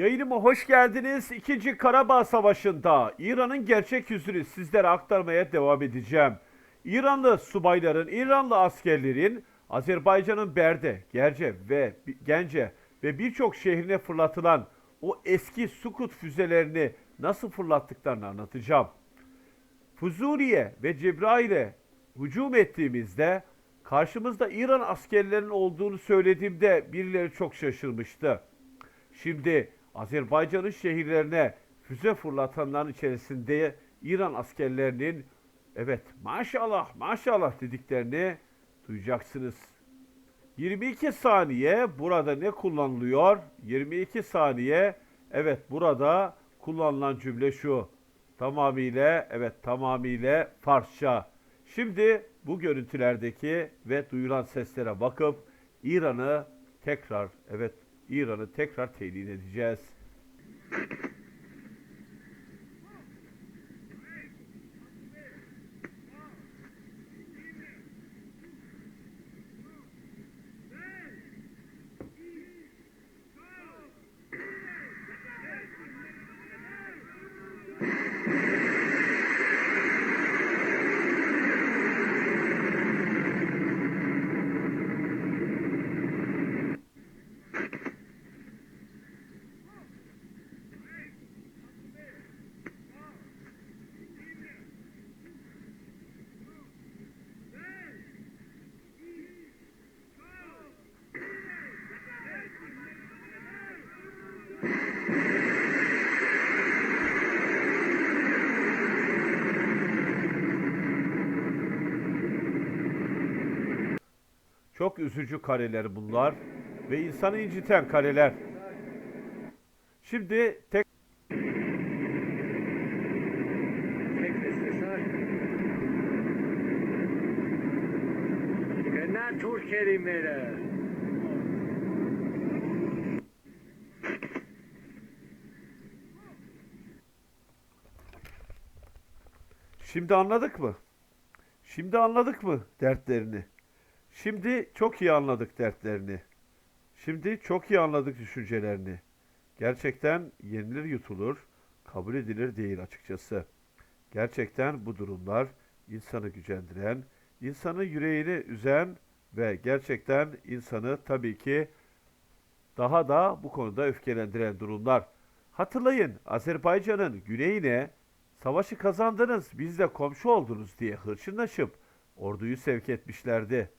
Yayınıma hoş geldiniz. İkinci Karabağ Savaşı'nda İran'ın gerçek yüzünü sizlere aktarmaya devam edeceğim. İranlı subayların, İranlı askerlerin Azerbaycan'ın Berde, Gerce ve Gence ve birçok şehrine fırlatılan o eski Sukut füzelerini nasıl fırlattıklarını anlatacağım. Fuzuriye ve Cebrail'e hücum ettiğimizde karşımızda İran askerlerinin olduğunu söylediğimde birileri çok şaşırmıştı. Şimdi Azerbaycan'ın şehirlerine füze fırlatanların içerisinde İran askerlerinin evet maşallah maşallah dediklerini duyacaksınız. 22 saniye burada ne kullanılıyor? 22 saniye evet burada kullanılan cümle şu. Tamamıyla evet tamamıyla Farsça. Şimdi bu görüntülerdeki ve duyulan seslere bakıp İran'ı tekrar evet İran'ı tekrar tehdit edeceğiz. Çok üzücü kareler bunlar ve insanı inciten kareler. Şimdi tek Şimdi anladık mı? Şimdi anladık mı dertlerini? Şimdi çok iyi anladık dertlerini. Şimdi çok iyi anladık düşüncelerini. Gerçekten yenilir yutulur, kabul edilir değil açıkçası. Gerçekten bu durumlar insanı gücendiren, insanın yüreğini üzen ve gerçekten insanı tabii ki daha da bu konuda öfkelendiren durumlar. Hatırlayın Azerbaycan'ın güneyine savaşı kazandınız, bizle komşu oldunuz diye hırçınlaşıp orduyu sevk etmişlerdi.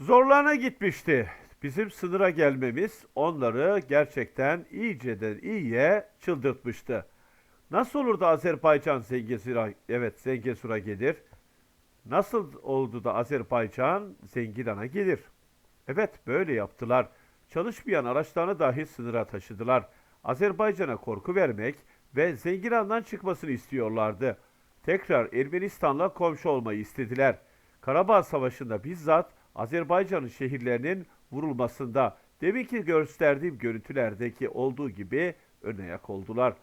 Zorlarına gitmişti. Bizim sınıra gelmemiz onları gerçekten iyiceden iyiye çıldırtmıştı. Nasıl olur da Azerbaycan Zengisur'a, evet Zengisur'a gelir? Nasıl oldu da Azerbaycan Zengilan'a gelir? Evet böyle yaptılar. Çalışmayan araçlarını dahi sınıra taşıdılar. Azerbaycan'a korku vermek ve Zengilan'dan çıkmasını istiyorlardı. Tekrar Ermenistan'la komşu olmayı istediler. Karabağ Savaşı'nda bizzat Azerbaycan'ın şehirlerinin vurulmasında deminki gösterdiğim görüntülerdeki olduğu gibi ön ayak oldular.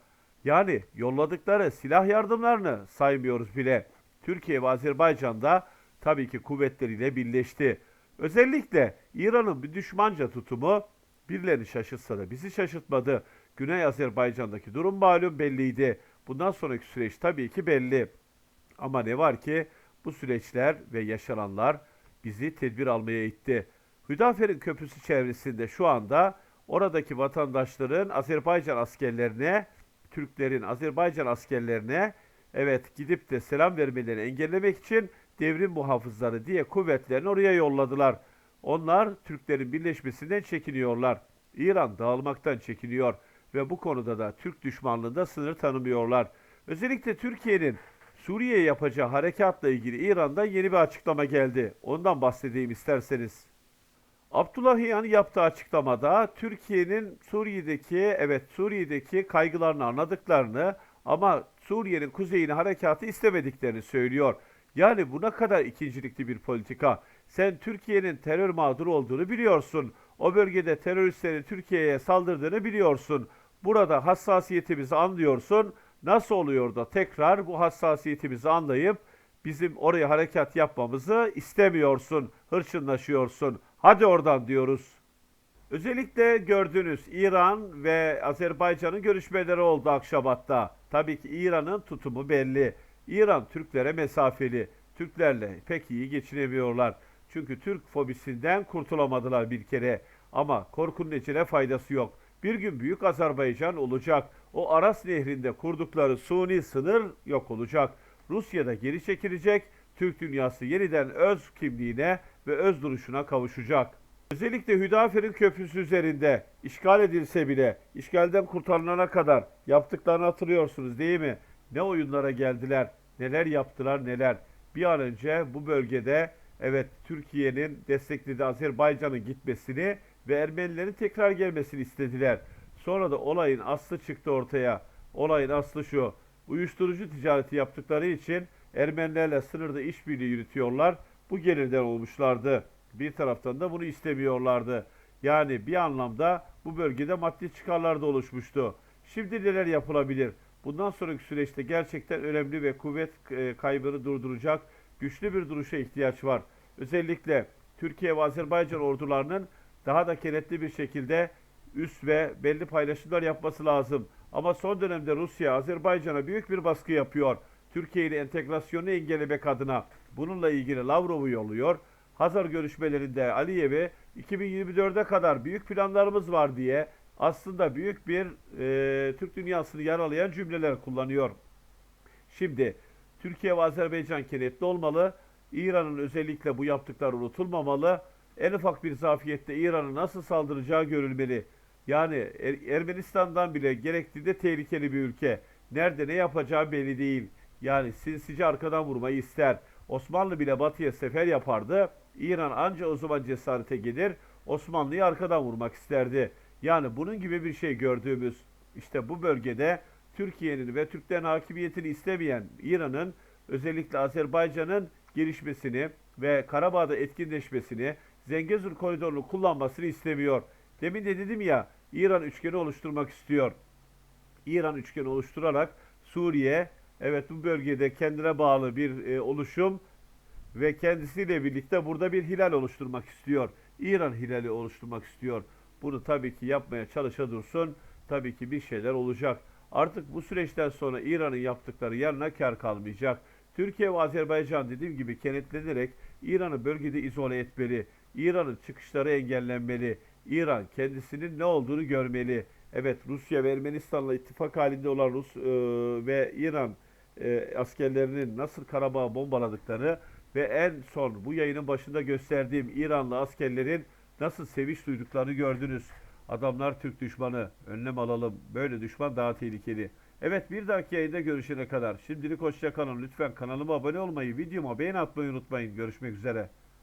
Yani yolladıkları silah yardımlarını saymıyoruz bile. Türkiye ve Azerbaycan'da tabii ki kuvvetleriyle birleşti. Özellikle İran'ın bir düşmanca tutumu birilerini şaşırtsa da bizi şaşırtmadı. Güney Azerbaycan'daki durum malum belliydi. Bundan sonraki süreç tabii ki belli. Ama ne var ki bu süreçler ve yaşananlar bizi tedbir almaya itti. Hüdafer'in köprüsü çevresinde şu anda oradaki vatandaşların Azerbaycan askerlerine, Türklerin Azerbaycan askerlerine evet gidip de selam vermelerini engellemek için devrim muhafızları diye kuvvetlerini oraya yolladılar. Onlar Türklerin birleşmesinden çekiniyorlar. İran dağılmaktan çekiniyor ve bu konuda da Türk düşmanlığında sınır tanımıyorlar. Özellikle Türkiye'nin Suriye yapacağı harekatla ilgili İran'dan yeni bir açıklama geldi. Ondan bahsedeyim isterseniz. Abdullahian yaptığı açıklamada Türkiye'nin Suriye'deki evet Suriye'deki kaygılarını anladıklarını ama Suriye'nin kuzeyine harekatı istemediklerini söylüyor. Yani buna kadar ikincilikli bir politika. Sen Türkiye'nin terör mağduru olduğunu biliyorsun. O bölgede teröristlerin Türkiye'ye saldırdığını biliyorsun. Burada hassasiyetimizi anlıyorsun. Nasıl oluyor da tekrar bu hassasiyetimizi anlayıp bizim oraya harekat yapmamızı istemiyorsun, hırçınlaşıyorsun. Hadi oradan diyoruz. Özellikle gördüğünüz İran ve Azerbaycan'ın görüşmeleri oldu Akşabat'ta. Tabii ki İran'ın tutumu belli. İran Türklere mesafeli. Türklerle pek iyi geçinemiyorlar. Çünkü Türk fobisinden kurtulamadılar bir kere. Ama korkunun içine faydası yok. Bir gün Büyük Azerbaycan olacak. O Aras Nehri'nde kurdukları suni sınır yok olacak. Rusya da geri çekilecek. Türk dünyası yeniden öz kimliğine ve öz duruşuna kavuşacak. Özellikle Hüdafer'in köprüsü üzerinde işgal edilse bile işgalden kurtarılana kadar yaptıklarını hatırlıyorsunuz değil mi? Ne oyunlara geldiler, neler yaptılar neler. Bir an önce bu bölgede evet Türkiye'nin desteklediği Azerbaycan'ın gitmesini ve Ermenilerin tekrar gelmesini istediler. Sonra da olayın aslı çıktı ortaya. Olayın aslı şu. Uyuşturucu ticareti yaptıkları için Ermenilerle sınırda işbirliği yürütüyorlar. Bu gelirden olmuşlardı. Bir taraftan da bunu istemiyorlardı. Yani bir anlamda bu bölgede maddi çıkarlar da oluşmuştu. Şimdi neler yapılabilir? Bundan sonraki süreçte gerçekten önemli ve kuvvet e, kaybını durduracak güçlü bir duruşa ihtiyaç var. Özellikle Türkiye ve Azerbaycan ordularının daha da kenetli bir şekilde üst ve belli paylaşımlar yapması lazım. Ama son dönemde Rusya Azerbaycan'a büyük bir baskı yapıyor. Türkiye ile entegrasyonu engellemek adına bununla ilgili Lavrov'u yolluyor. Hazar görüşmelerinde Aliyev'i 2024'e kadar büyük planlarımız var diye aslında büyük bir e, Türk dünyasını yaralayan cümleler kullanıyor. Şimdi Türkiye ve Azerbaycan kenetli olmalı. İran'ın özellikle bu yaptıkları unutulmamalı. En ufak bir zafiyette İran'ın nasıl saldıracağı görülmeli. Yani Er- Ermenistan'dan bile gerektiğinde tehlikeli bir ülke. Nerede ne yapacağı belli değil. Yani sinsice arkadan vurmayı ister. Osmanlı bile batıya sefer yapardı. İran anca o zaman cesarete gelir. Osmanlı'yı arkadan vurmak isterdi. Yani bunun gibi bir şey gördüğümüz işte bu bölgede Türkiye'nin ve Türklerin hakimiyetini istemeyen İran'ın özellikle Azerbaycan'ın gelişmesini ve Karabağ'da etkinleşmesini, Zengezur koridorunu kullanmasını istemiyor. Demin de dedim ya İran üçgeni oluşturmak istiyor. İran üçgeni oluşturarak Suriye evet bu bölgede kendine bağlı bir e, oluşum ve kendisiyle birlikte burada bir hilal oluşturmak istiyor. İran hilali oluşturmak istiyor. Bunu tabii ki yapmaya çalışa dursun. Tabii ki bir şeyler olacak. Artık bu süreçten sonra İran'ın yaptıkları yarına kar kalmayacak. Türkiye ve Azerbaycan dediğim gibi kenetlenerek İran'ı bölgede izole etmeli. İran'ın çıkışları engellenmeli. İran kendisinin ne olduğunu görmeli. Evet Rusya ve Ermenistan'la ittifak halinde olan Rus e, ve İran e, askerlerinin nasıl Karabağ'ı bombaladıklarını ve en son bu yayının başında gösterdiğim İranlı askerlerin nasıl sevinç duyduklarını gördünüz. Adamlar Türk düşmanı. Önlem alalım. Böyle düşman daha tehlikeli. Evet bir dahaki yayında görüşene kadar. Şimdilik hoşça kalın. Lütfen kanalıma abone olmayı, videoma beğeni atmayı unutmayın. Görüşmek üzere.